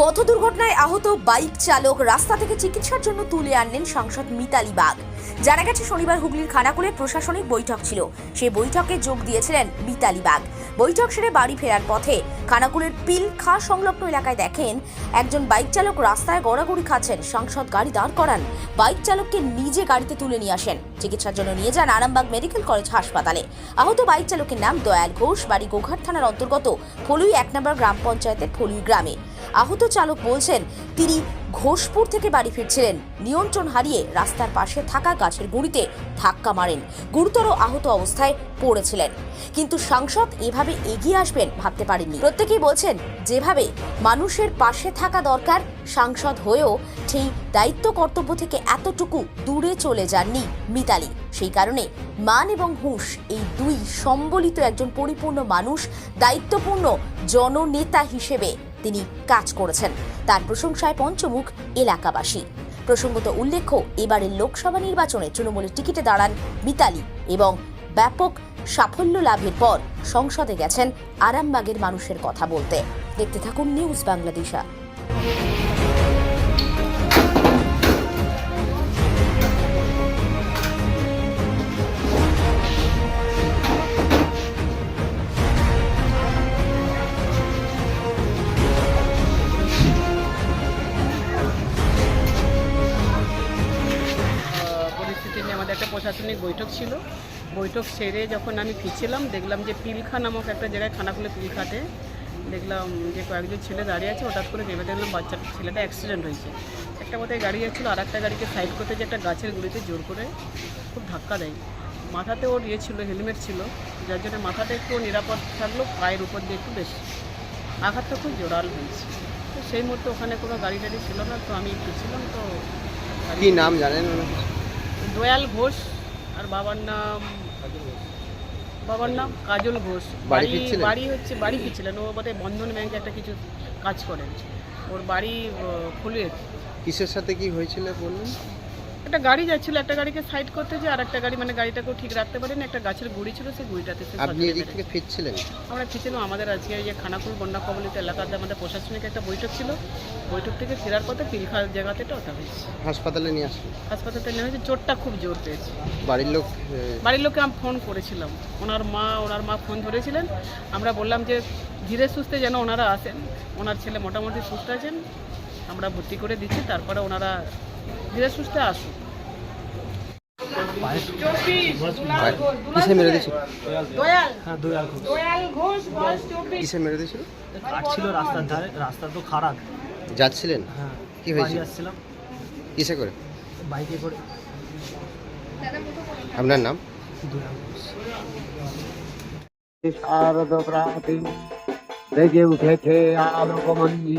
পথ দুর্ঘটনায় আহত বাইক চালক রাস্তা থেকে চিকিৎসার জন্য তুলে আনলেন সাংসদ মিতালি বাগ। জানা গেছে, শনিবার হুগলির খানাকুলে প্রশাসনিক বৈঠক ছিল। সেই বৈঠকে যোগ দিয়েছিলেন মিতালি বাগ। বৈঠক সেরে বাড়ি ফেরার পথে খানাকুলের পিল খা সংলগ্ন এলাকায় দেখেন, একজন বাইক চালক রাস্তায় গড়াগড়ি খাচ্ছেন। সাংসদ গাড়ি দাঁড় করান। বাইক চালককে নিজে গাড়িতে তুলে নিয়ে আসেন। চিকিৎসার জন্য নিয়ে যান আরামবাগ মেডিকেল কলেজ হাসপাতালে। আহত বাইক চালকের নাম দয়াল ঘোষ। বাড়ি গোঘাট থানার অন্তর্গত ফলুই এক নম্বর গ্রাম পঞ্চায়েতের ফলুই গ্রামে। আহত চালক বলছেন, তিনি ঘোষপুর থেকে বাড়ি ফিরছিলেন। নিয়ন্ত্রণ হারিয়ে রাস্তার পাশে থাকা গাছের গুঁড়িতে ধাক্কা মারেন। গুরুতর আহত অবস্থায় পড়েছিলেন। কিন্তু সাংসদ এভাবে এগিয়ে আসবেন ভাবতে পারেননি। প্রত্যেকেই বলছেন, যেভাবে মানুষের পাশে থাকা দরকার, সাংসদ হয়েও সেই দায়িত্ব কর্তব্য থেকে এতটুকু দূরে চলে যাননি মিতালি। সেই কারণে মান এবং হুঁশ, এই দুই সম্বলিত একজন পরিপূর্ণ মানুষ, দায়িত্বপূর্ণ জননেতা হিসেবে তিনি কাজ করেছেন। তার প্রশংসায় পঞ্চমুখ এলাকাবাসী। প্রসঙ্গত উল্লেখ্য, এবারের লোকসভা নির্বাচনে তৃণমূলের টিকিটে দাঁড়ান মিতালি এবং ব্যাপক সাফল্য লাভের পর সংসদে গেছেন আরামবাগের মানুষের কথা বলতে। দেখতে থাকুন নিউজ বাংলাদেশা প্রশাসনিক বৈঠক ছিল। বৈঠক সেরে যখন আমি ফিরছিলাম দেখলাম যে পিলখা নামক একটা জায়গায় খানাকুলে পিলখাতে দেখলাম যে কয়েকজন ছেলে দাঁড়িয়ে আছে হঠাৎ করে ভেবে দেখলাম বাচ্চা ছেলেটা অ্যাক্সিডেন্ট হয়েছে। একটা কোথায় গাড়ি যাচ্ছিল আর একটা গাড়িকে সাইড করতে যে একটা গাছের গুঁড়িতে জোর করে খুব ধাক্কা দেয়। মাথাতে ওর ইয়ে ছিল হেলমেট ছিল যার জন্য মাথাটা একটু নিরাপদ থাকল পায়ের উপর দিয়ে একটু বেশি আঘাতটা খুব জোরাল হয়েছে। তো সেই মুহূর্তে ওখানে কোনো গাড়ি টাড়ি ছিল না তো আমি ফিরছিলাম তো কি নাম জানেন দয়াল ঘোষ। আর বাবার নাম বাবার নাম কাজল ঘোষ। বাড়ি বাড়ি হচ্ছে বাড়ি ফিরছিলেন। ও বোধহয় বন্ধন ব্যাংকে একটা কিছু কাজ করেন। ওর বাড়ি খুলে কিসের সাথে কি হয়েছিল বললেন একটা গাড়ি যাচ্ছিল একটা গাড়িকে সাইড করতে যে আর একটা গাড়ি মানে গাড়িটাকেও ঠিক রাখতে পারেন একটা গাছের গুড়ি ছিল সেই গুড়িটাতে আপনি এদিক থেকে ফিরছিলেন? আমরা ফিরছিলাম আমাদের আজকে এই যে খানাকুল বন্যা কবলিত এলাকাতে আমাদের প্রশাসনিক একটা বৈঠক ছিল বৈঠক থেকে ফেরার পথে পিলখা জায়গাতে এটা ওঠা হয়েছে। হাসপাতালে নিয়ে আসলেন? হাসপাতালে নেওয়া হয়েছে চোটটা খুব জোর পেয়েছে। বাড়ির লোক বাড়ির লোককে আমি ফোন করেছিলাম। ওনার মা ওনার মা ফোন ধরেছিলেন। আমরা বললাম যে ধীরে সুস্থে যেন ওনারা আসেন। ওনার ছেলে মোটামুটি সুস্থ আছেন। আমরা ভর্তি করে দিচ্ছি তারপরে ওনারা ধীরে সুস্থে কিসে মেরে দিয়েছিল? কিসে মেরে দিয়েছিল? কাটছিল রাস্তার ধারে রাস্তা তো খারাপ। যাচ্ছিলেন? হ্যাঁ কি হয়েছে? আসছিলাম। কিসে করে? বাইকে করে। আপনার নাম? শারদ প্রাতি উঠেছে আলোকমঞ্জি।